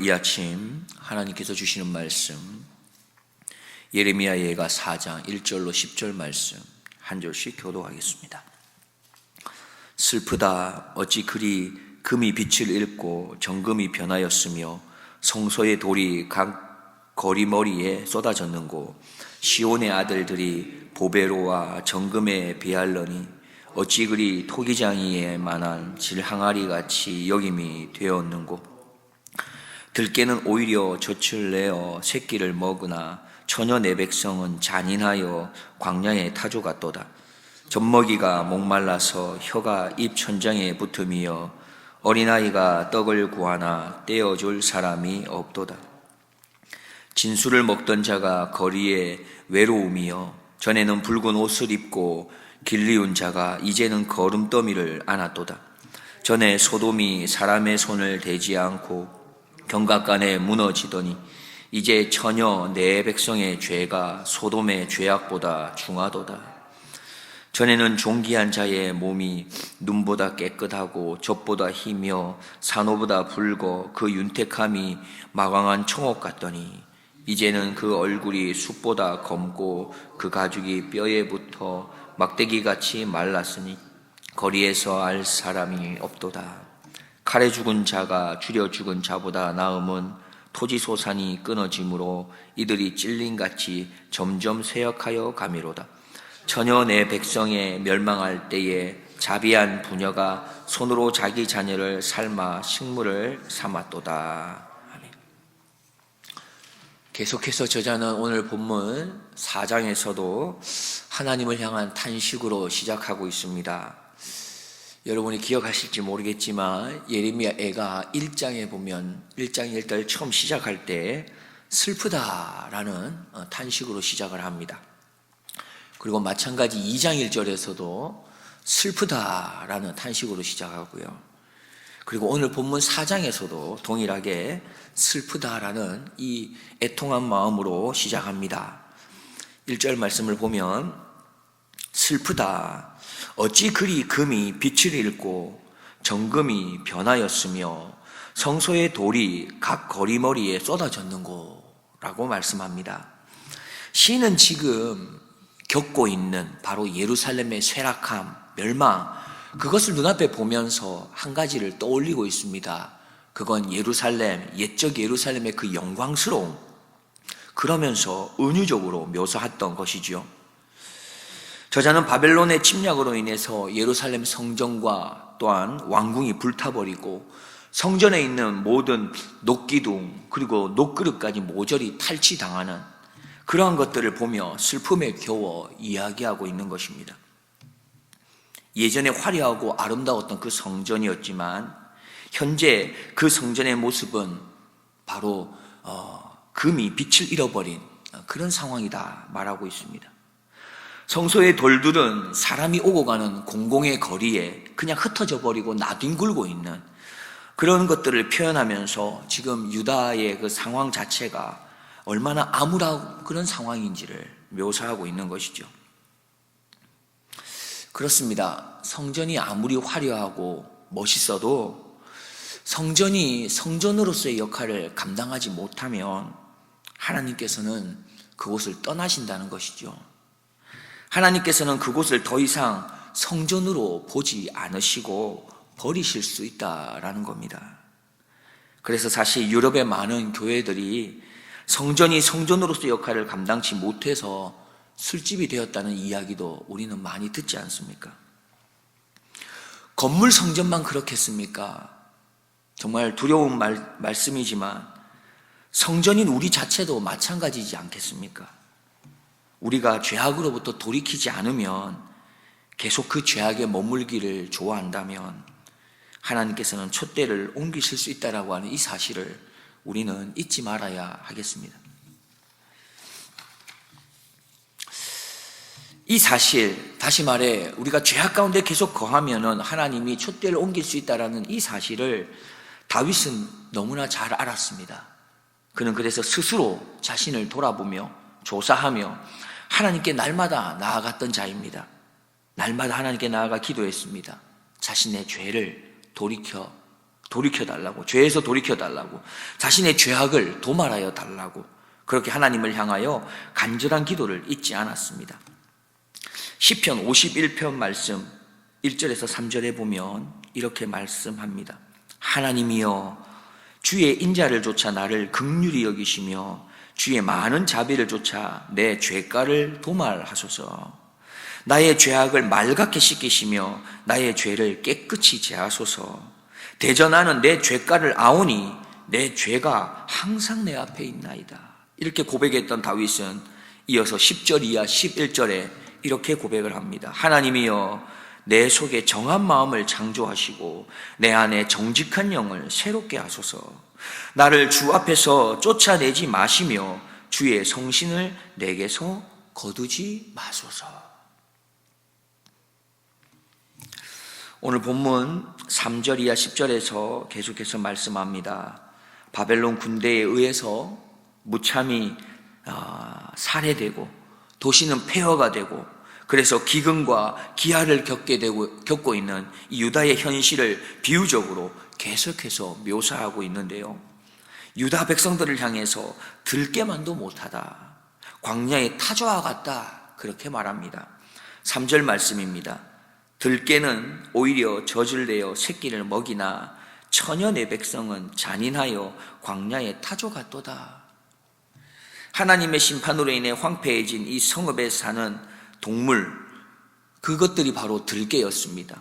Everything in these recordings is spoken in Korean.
이 아침 하나님께서 주시는 말씀 예레미야 예가 4장 1절로 10절 말씀 한 절씩 교도하겠습니다. 슬프다 어찌 그리 금이 빛을 잃고 정금이 변하였으며 성소의 돌이 각 거리머리에 쏟아졌는고 시온의 아들들이 보베로와 정금에 비할러니 어찌 그리 토기장이에 만한 질항아리 같이 여김이 되었는고 들깨는 오히려 젖을 내어 새끼를 먹으나 처녀 내 백성은 잔인하여 광야에 타조 같도다. 젖먹이가 목말라서 혀가 입 천장에 붙으며 어린아이가 떡을 구하나 떼어줄 사람이 없도다. 진수를 먹던 자가 거리에 외로움이여 전에는 붉은 옷을 입고 길리운 자가 이제는 거름더미를 안았도다. 전에 소돔이 사람의 손을 대지 않고 경각간에 무너지더니 이제 처녀 내 백성의 죄가 소돔의 죄악보다 중하도다. 전에는 존귀한 자의 몸이 눈보다 깨끗하고 젖보다 희며 산호보다 붉어 그 윤택함이 마광한 청옥 같더니 이제는 그 얼굴이 숲보다 검고 그 가죽이 뼈에 붙어 막대기 같이 말랐으니 거리에서 알 사람이 없도다. 칼에 죽은 자가 줄여 죽은 자보다 나음은 토지 소산이 끊어짐으로 이들이 찔린 같이 점점 쇠약하여 가미로다. 처녀 내 백성의 멸망할 때에 자비한 부녀가 손으로 자기 자녀를 삶아 식물을 삼았도다. 아멘. 계속해서 저자는 오늘 본문 4장에서도 하나님을 향한 탄식으로 시작하고 있습니다. 여러분이 기억하실지 모르겠지만 예레미야 애가 1장에 보면 1장 1절 처음 시작할 때 슬프다라는 어, 탄식으로 시작을 합니다. 그리고 마찬가지 2장 1절에서도 슬프다라는 탄식으로 시작하고요. 그리고 오늘 본문 4장에서도 동일하게 슬프다라는 이 애통한 마음으로 시작합니다. 1절 말씀을 보면 슬프다. 어찌 그리 금이 빛을 잃고 정금이 변하였으며 성소의 돌이 각 거리머리에 쏟아졌는고라고 말씀합니다. 시는 지금 겪고 있는 바로 예루살렘의 쇠락함, 멸망, 그것을 눈앞에 보면서 한 가지를 떠올리고 있습니다. 그건 예루살렘, 옛적 예루살렘의 그 영광스러움, 그러면서 은유적으로 묘사했던 것이지요. 저자는 바벨론의 침략으로 인해서 예루살렘 성전과 또한 왕궁이 불타버리고 성전에 있는 모든 녹기둥 그리고 녹그릇까지 모조리 탈취당하는 그러한 것들을 보며 슬픔에 겨워 이야기하고 있는 것입니다. 예전에 화려하고 아름다웠던 그 성전이었지만 현재 그 성전의 모습은 바로 어, 금이 빛을 잃어버린 그런 상황이다 말하고 있습니다. 성소의 돌들은 사람이 오고 가는 공공의 거리에 그냥 흩어져 버리고 나뒹굴고 있는 그런 것들을 표현하면서 지금 유다의 그 상황 자체가 얼마나 암울하고 그런 상황인지를 묘사하고 있는 것이죠. 그렇습니다. 성전이 아무리 화려하고 멋있어도 성전이 성전으로서의 역할을 감당하지 못하면 하나님께서는 그곳을 떠나신다는 것이죠. 하나님께서는 그곳을 더 이상 성전으로 보지 않으시고 버리실 수 있다라는 겁니다. 그래서 사실 유럽의 많은 교회들이 성전이 성전으로서 역할을 감당치 못해서 술집이 되었다는 이야기도 우리는 많이 듣지 않습니까? 건물 성전만 그렇겠습니까? 정말 두려운 말, 말씀이지만 성전인 우리 자체도 마찬가지지 않겠습니까? 우리가 죄악으로부터 돌이키지 않으면 계속 그 죄악에 머물기를 좋아한다면 하나님께서는 촛대를 옮기실 수 있다라고 하는 이 사실을 우리는 잊지 말아야 하겠습니다. 이 사실, 다시 말해, 우리가 죄악 가운데 계속 거하면은 하나님이 촛대를 옮길 수 있다라는 이 사실을 다윗은 너무나 잘 알았습니다. 그는 그래서 스스로 자신을 돌아보며 조사하며 하나님께 날마다 나아갔던 자입니다. 날마다 하나님께 나아가 기도했습니다. 자신의 죄를 돌이켜 돌이켜 달라고, 죄에서 돌이켜 달라고, 자신의 죄악을 도말하여 달라고, 그렇게 하나님을 향하여 간절한 기도를 잊지 않았습니다. 시편 51편 말씀 1절에서 3절에 보면 이렇게 말씀합니다. 하나님이여 주의 인자를 조차 나를 극률히 여기시며 주의 많은 자비를 조차 내 죄가를 도말하소서. 나의 죄악을 말갛게 씻기시며 나의 죄를 깨끗이 제하소서. 대전하는 내 죄가를 아오니 내 죄가 항상 내 앞에 있나이다. 이렇게 고백했던 다윗은 이어서 10절 이하 11절에 이렇게 고백을 합니다. 하나님이여 내 속에 정한 마음을 창조하시고 내 안에 정직한 영을 새롭게 하소서. 나를 주 앞에서 쫓아내지 마시며 주의 성신을 내게서 거두지 마소서. 오늘 본문 3절 이하 10절에서 계속해서 말씀합니다. 바벨론 군대에 의해서 무참히 아, 살해되고 도시는 폐허가 되고 그래서 기근과 기아를 겪게 되고 겪고 있는 이 유다의 현실을 비유적으로 계속해서 묘사하고 있는데요. 유다 백성들을 향해서 들깨만도 못하다. 광야의 타조와 같다. 그렇게 말합니다. 3절 말씀입니다. 들깨는 오히려 내어 새끼를 먹이나 내 백성은 잔인하여 광야의 타조 같도다. 하나님의 심판으로 인해 황폐해진 이 성읍에 사는 동물, 그것들이 바로 들깨였습니다.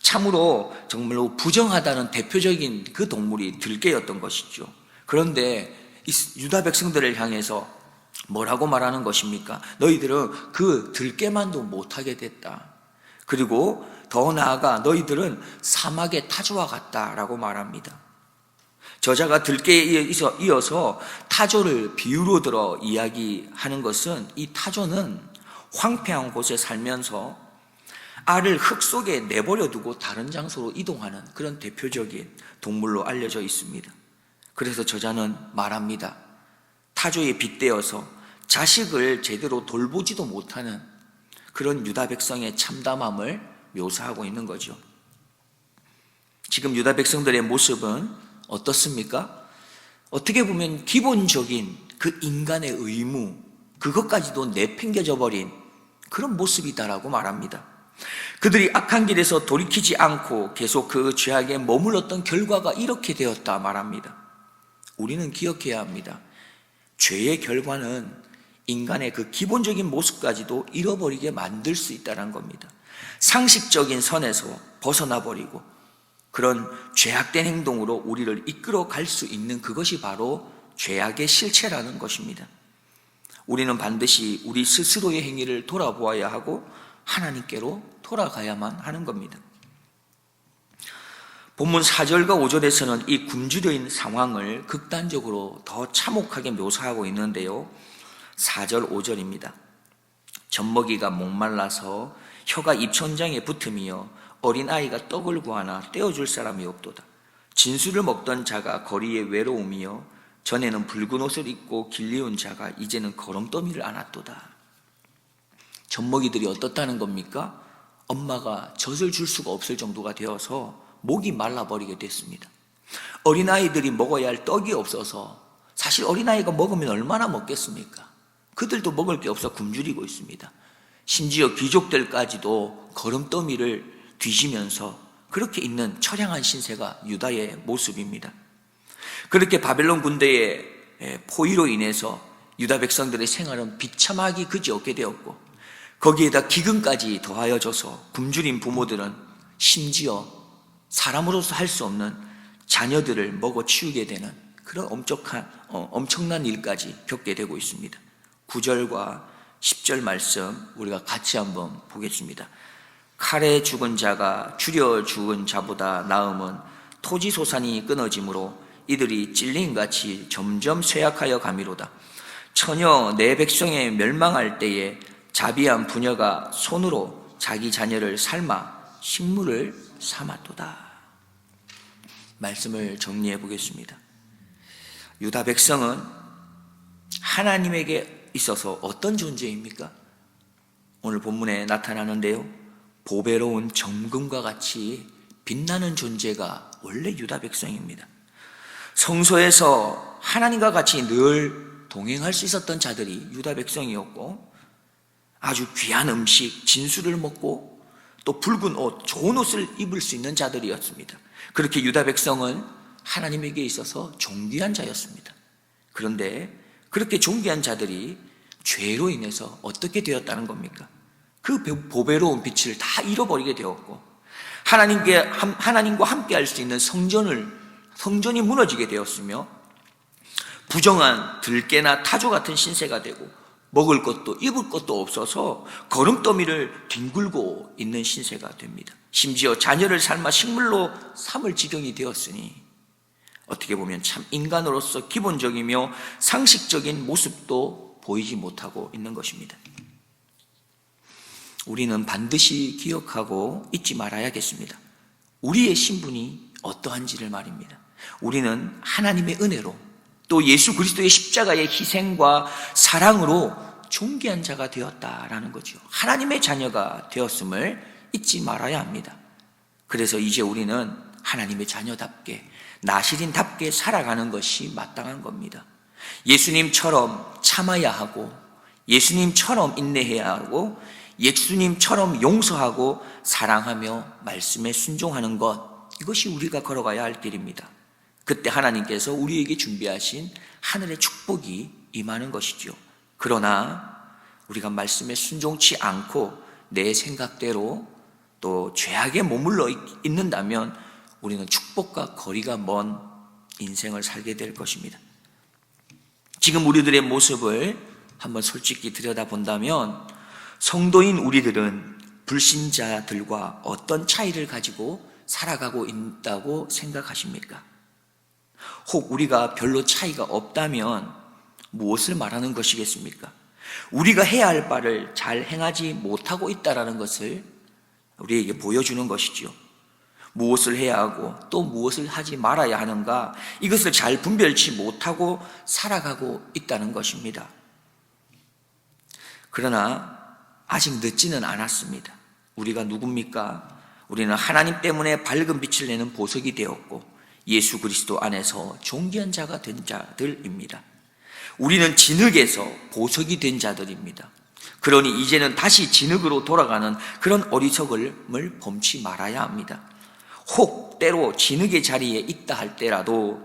참으로 정말로 부정하다는 대표적인 그 동물이 들깨였던 것이죠. 그런데 이 유다 백성들을 향해서 뭐라고 말하는 것입니까? 너희들은 그 들깨만도 못하게 됐다. 그리고 더 나아가 너희들은 사막의 타조와 같다라고 말합니다. 저자가 들깨에 이어서 타조를 비유로 들어 이야기하는 것은 이 타조는 황폐한 곳에 살면서 알을 흙 속에 내버려 두고 다른 장소로 이동하는 그런 대표적인 동물로 알려져 있습니다. 그래서 저자는 말합니다. 타조에 빗대어서 자식을 제대로 돌보지도 못하는 그런 유다 백성의 참담함을 묘사하고 있는 거죠. 지금 유다 백성들의 모습은 어떻습니까? 어떻게 보면 기본적인 그 인간의 의무, 그것까지도 내팽겨져 버린 그런 모습이다라고 말합니다. 그들이 악한 길에서 돌이키지 않고 계속 그 죄악에 머물렀던 결과가 이렇게 되었다 말합니다. 우리는 기억해야 합니다. 죄의 결과는 인간의 그 기본적인 모습까지도 잃어버리게 만들 수 있다는 겁니다. 상식적인 선에서 벗어나 버리고 그런 죄악된 행동으로 우리를 이끌어 갈 수 있는 그것이 바로 죄악의 실체라는 것입니다. 우리는 반드시 우리 스스로의 행위를 돌아보아야 하고 하나님께로 돌아가야만 하는 겁니다. 본문 4절과 5절에서는 이 굶주려 있는 상황을 극단적으로 더 참혹하게 묘사하고 있는데요. 4절, 5절입니다. 젖먹이가 목말라서 혀가 입천장에 붙으며 어린아이가 떡을 구하나 떼어줄 사람이 없도다. 진수를 먹던 자가 거리에 외로움이요 전에는 붉은 옷을 입고 길리온 자가 이제는 거렁더미를 안았도다. 젖먹이들이 어떻다는 겁니까? 엄마가 젖을 줄 수가 없을 정도가 되어서 목이 말라버리게 됐습니다. 어린아이들이 먹어야 할 떡이 없어서 사실 어린아이가 먹으면 얼마나 먹겠습니까? 그들도 먹을 게 없어 굶주리고 있습니다. 심지어 귀족들까지도 거름더미를 뒤지면서 그렇게 있는 처량한 신세가 유다의 모습입니다. 그렇게 바벨론 군대의 포위로 인해서 유다 백성들의 생활은 비참하기 그지없게 되었고 거기에다 기근까지 더하여져서 굶주린 부모들은 심지어 사람으로서 할 수 없는 자녀들을 먹어 치우게 되는 그런 엄청난, 어, 엄청난 일까지 겪게 되고 있습니다. 9절과 10절 말씀 우리가 같이 한번 보겠습니다. 칼에 죽은 자가 줄여 죽은 자보다 나음은 토지 소산이 끊어지므로 이들이 찔린 같이 점점 쇠약하여 가미로다. 처녀 내 백성에 멸망할 때에 자비한 부녀가 손으로 자기 자녀를 삶아 식물을 삼았도다. 말씀을 정리해 보겠습니다. 유다 백성은 하나님에게 있어서 어떤 존재입니까? 오늘 본문에 나타나는데요. 보배로운 정금과 같이 빛나는 존재가 원래 유다 백성입니다. 성소에서 하나님과 같이 늘 동행할 수 있었던 자들이 유다 백성이었고 아주 귀한 음식, 진수를 먹고 또 붉은 옷, 좋은 옷을 입을 수 있는 자들이었습니다. 그렇게 유다 백성은 하나님에게 있어서 존귀한 자였습니다. 그런데 그렇게 존귀한 자들이 죄로 인해서 어떻게 되었다는 겁니까? 그 보배로운 빛을 다 잃어버리게 되었고 하나님께 하나님과 함께 할 수 있는 성전을 성전이 무너지게 되었으며 부정한 들깨나 타조 같은 신세가 되고 먹을 것도 입을 것도 없어서 거름더미를 뒹굴고 있는 신세가 됩니다. 심지어 자녀를 삶아 식물로 삼을 지경이 되었으니 어떻게 보면 참 인간으로서 기본적이며 상식적인 모습도 보이지 못하고 있는 것입니다. 우리는 반드시 기억하고 잊지 말아야겠습니다. 우리의 신분이 어떠한지를 말입니다. 우리는 하나님의 은혜로 또 예수 그리스도의 십자가의 희생과 사랑으로 존귀한 자가 되었다라는 거죠. 하나님의 자녀가 되었음을 잊지 말아야 합니다. 그래서 이제 우리는 하나님의 자녀답게 나시린답게 살아가는 것이 마땅한 겁니다. 예수님처럼 참아야 하고 예수님처럼 인내해야 하고 예수님처럼 용서하고 사랑하며 말씀에 순종하는 것 이것이 우리가 걸어가야 할 길입니다. 그때 하나님께서 우리에게 준비하신 하늘의 축복이 임하는 것이죠. 그러나 우리가 말씀에 순종치 않고 내 생각대로 또 죄악에 머물러 있는다면 우리는 축복과 거리가 먼 인생을 살게 될 것입니다. 지금 우리들의 모습을 한번 솔직히 들여다본다면 성도인 우리들은 불신자들과 어떤 차이를 가지고 살아가고 있다고 생각하십니까? 혹 우리가 별로 차이가 없다면 무엇을 말하는 것이겠습니까? 우리가 해야 할 바를 잘 행하지 못하고 있다라는 것을 우리에게 보여주는 것이지요. 무엇을 해야 하고 또 무엇을 하지 말아야 하는가 이것을 잘 분별치 못하고 살아가고 있다는 것입니다. 그러나 아직 늦지는 않았습니다. 우리가 누굽니까? 우리는 하나님 때문에 밝은 빛을 내는 보석이 되었고 예수 그리스도 안에서 존귀한 자가 된 자들입니다. 우리는 진흙에서 보석이 된 자들입니다. 그러니 이제는 다시 진흙으로 돌아가는 그런 어리석음을 범치 말아야 합니다. 혹 때로 진흙의 자리에 있다 할 때라도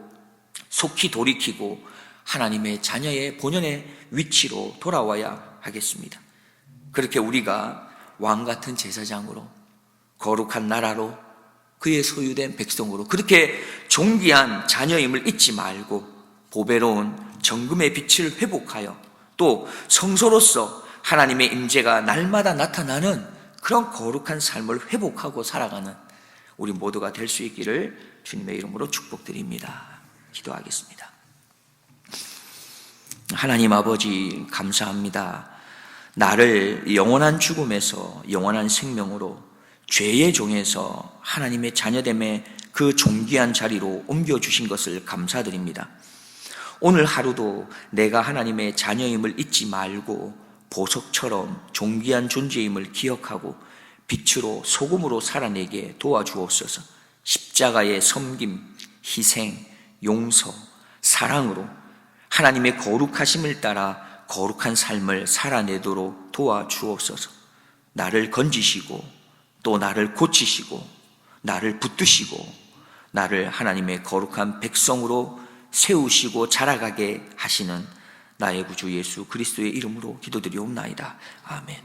속히 돌이키고 하나님의 자녀의 본연의 위치로 돌아와야 하겠습니다. 그렇게 우리가 왕 같은 제사장으로 거룩한 나라로 그의 소유된 백성으로 그렇게 존귀한 자녀임을 잊지 말고 보배로운 정금의 빛을 회복하여 또 성소로서 하나님의 임재가 날마다 나타나는 그런 거룩한 삶을 회복하고 살아가는 우리 모두가 될 수 있기를 주님의 이름으로 축복드립니다. 기도하겠습니다. 하나님 아버지 감사합니다. 나를 영원한 죽음에서 영원한 생명으로 죄의 종에서 하나님의 자녀됨의 그 존귀한 자리로 옮겨주신 것을 감사드립니다. 오늘 하루도 내가 하나님의 자녀임을 잊지 말고 보석처럼 존귀한 존재임을 기억하고 빛으로 소금으로 살아내게 도와주옵소서. 십자가의 섬김, 희생, 용서, 사랑으로 하나님의 거룩하심을 따라 거룩한 삶을 살아내도록 도와주옵소서. 나를 건지시고 또 나를 고치시고 나를 붙드시고 나를 하나님의 거룩한 백성으로 세우시고 자라가게 하시는 나의 구주 예수 그리스도의 이름으로 기도드리옵나이다. 아멘.